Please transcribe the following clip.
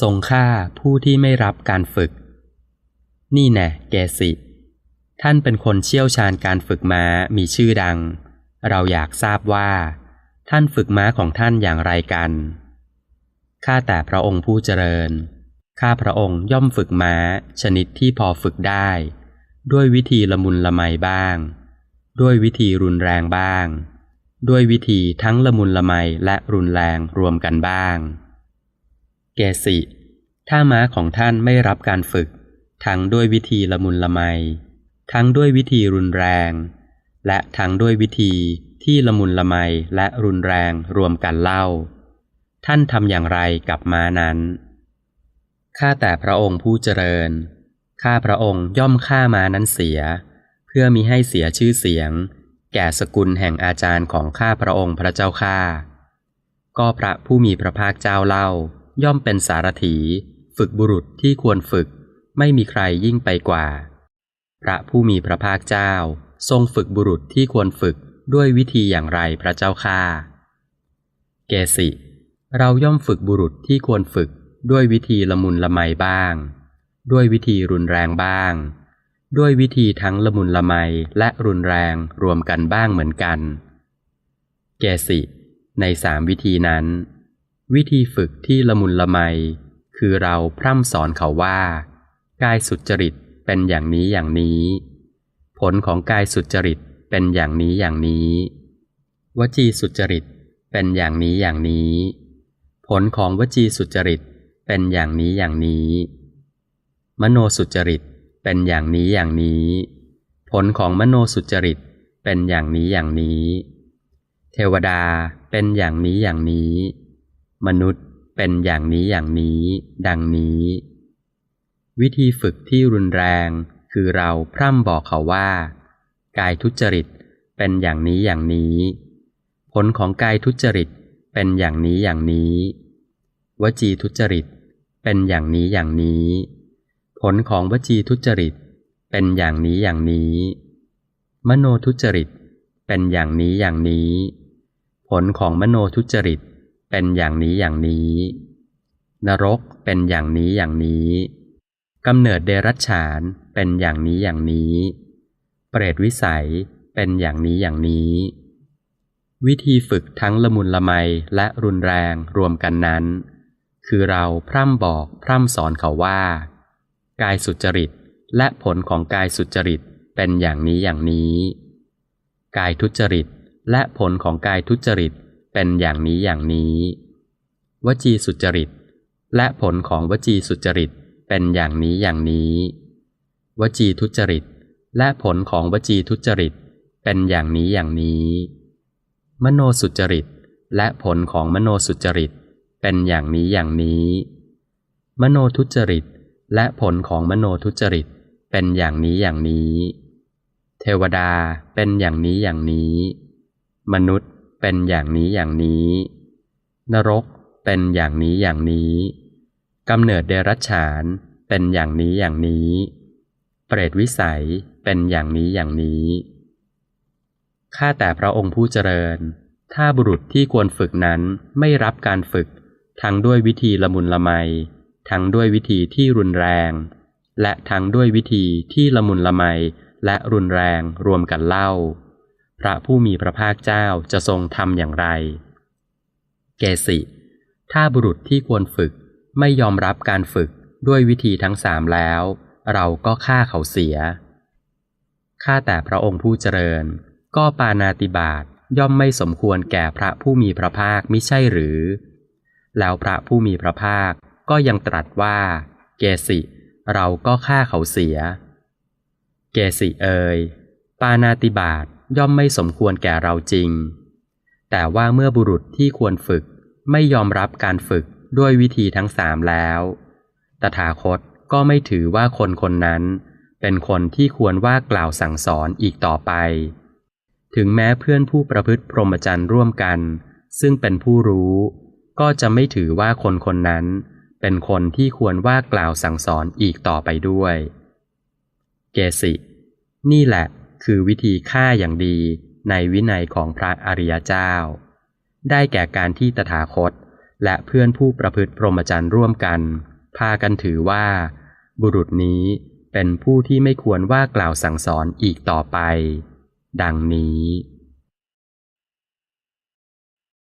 ทรงฆ่าผู้ที่ไม่รับการฝึก นี่แน่เกสิ ท่านเป็นคนเชี่ยวชาญการฝึกม้ามีชื่อดัง เราอยากทราบว่า ท่านฝึกม้าของท่านอย่างไรกัน ข้าแต่พระองค์ผู้เจริญ ข้าพระองค์ย่อมฝึกม้าชนิดที่พอฝึกได้ ด้วยวิธีละมุนละไมบ้าง ด้วยวิธีรุนแรงบ้าง ด้วยวิธีทั้งละมุนละไมและรุนแรงรวมกันบ้าง เกสิ ถ้าม้าของท่านไม่รับการฝึก ทั้งด้วยวิธีละมุนละไม ทั้งด้วยวิธีรุนแรง และทั้งด้วยวิธีที่ละมุนละไมและรุนแรงรวมกันเล่า ท่านทำอย่างไรกับม้านั้น ข้าแต่พระองค์ผู้เจริญ ข้าพระองค์ย่อมฆ่าม้านั้นเสีย เพื่อมิให้เสียชื่อเสียง แก่สกุลแห่งอาจารย์ของข้าพระองค์พระเจ้าข้าก็พระผู้มีพระภาคเจ้าเล่า ย่อมเป็นสารถี ฝึกบุรุษที่ควรฝึก ไม่มีใครยิ่งไปกว่า พระผู้มีพระภาคเจ้า ทรงฝึกบุรุษที่ควรฝึกด้วยวิธีอย่างไรพระเจ้าข้าเกสิ เราย่อมฝึกบุรุษที่ควรฝึกด้วยวิธีละมุนละไมบ้าง ด้วยวิธีรุนแรงบ้าง ด้วยวิธีทั้งละมุนละไมและรุนแรงรวมกันบ้างเหมือนกัน เกสิ ในสามวิธีนั้น วิธีฝึกที่ละมุนละไม คือเราพร่ำสอนเขาว่า กายสุจริตเป็นอย่างนี้อย่างนี้ ผลของกายสุจริตเป็นอย่างนี้อย่างนี้ วจีสุจริตเป็นอย่างนี้อย่างนี้ ผลของวจีสุจริตเป็นอย่างนี้อย่างนี้ มโนสุจริตเป็นอย่างนี้อย่างนี้ ผลของมโนสุจริตเป็นอย่างนี้อย่างนี้ เทวดาเป็นอย่างนี้อย่างนี้ มนุษย์เป็นอย่างนี้อย่างนี้ ดังนี้ วิธีฝึกที่รุนแรงคือเราพร่ำบอกเขาว่า กายทุจริตเป็นอย่างนี้อย่างนี้ ผลของกายทุจริตเป็นอย่างนี้อย่างนี้ วจีทุจริตเป็นอย่างนี้อย่างนี้ ผลของวจีทุจริตเป็นอย่างนี้อย่างนี้ มโนทุจริตเป็นอย่างนี้อย่างนี้ ผลของมโนทุจริต เป็นอย่างนี้อย่างนี้ นรกเป็นอย่างนี้อย่างนี้กำเนิดเดรัจฉานเป็นอย่างนี้อย่างนี้ เปรตวิสัยเป็นอย่างนี้อย่างนี้ วิธีฝึกทั้งละมุนละไมและรุนแรงรวมกันนั้น คือเราพร่ำบอกพร่ำสอนเขาว่า กายสุจริตและผลของกายสุจริตเป็นอย่างนี้อย่างนี้ กายทุจริตและผลของกายทุจริต เป็นอย่างนี้อย่างนี้ วจีสุจริต และผลของวจีสุจริตเป็นอย่างนี้อย่างนี้ วจีทุจริต และผลของวจีทุจริตเป็นอย่างนี้อย่างนี้ มโนสุจริต และผลของมโนสุจริตเป็นอย่างนี้อย่างนี้ มโนทุจริต และผลของมโนทุจริตเป็นอย่างนี้อย่างนี้ เทวดาเป็นอย่างนี้อย่างนี้ มนุษย์ เป็นอย่างนี้อย่างนี้ นรกเป็นอย่างนี้อย่างนี้กำเนิดเดรัจฉานเป็นอย่างนี้อย่างนี้ เปรตวิสัยเป็นอย่างนี้อย่างนี้ ข้าแต่พระองค์ผู้เจริญ ถ้าบุรุษที่ควรฝึกนั้นไม่รับการฝึก ทั้งด้วยวิธีละมุนละไม ทั้งด้วยวิธีที่รุนแรง และทั้งด้วยวิธีที่ละมุนละไมและรุนแรงรวมกันเล่า พระผู้มีพระภาคเจ้าจะทรงทำอย่างไร เกสิ ถ้าบุรุษที่ควรฝึกไม่ยอมรับการฝึกด้วยวิธีทั้งสามแล้ว เราก็ฆ่าเขาเสีย ข้าแต่พระองค์ผู้เจริญ ก็ปานาติบาตย่อมไม่สมควรแก่พระผู้มีพระภาคมิใช่หรือ แล้วพระผู้มีพระภาคก็ยังตรัสว่า เกสิ เราก็ฆ่าเขาเสีย เกสิเอยปานาติบาต ย่อมไม่สมควรแก่เราจริง แต่ว่าเมื่อบุรุษที่ควรฝึกไม่ยอมรับการฝึกด้วยวิธีทั้งสามแล้ว ตถาคตก็ไม่ถือว่าคนคนนั้น เป็นคนที่ควรว่ากล่าวสั่งสอนอีกต่อไป ถึงแม้เพื่อนผู้ประพฤติพรหมจรรย์ร่วมกัน ซึ่งเป็นผู้รู้ ก็จะไม่ถือว่าคนคนนั้น เป็นคนที่ควรว่ากล่าวสั่งสอนอีกต่อไปด้วย เกสิ นี่แหละ คือวิธีฆ่าอย่างดีในวินัยของพระอริยเจ้า ได้แก่การที่ตถาคต และเพื่อนผู้ประพฤติพรหมจรรย์ร่วมกัน พากันถือว่า บุรุษนี้เป็นผู้ที่ไม่ควรว่ากล่าวสั่งสอนอีกต่อไป ดังนี้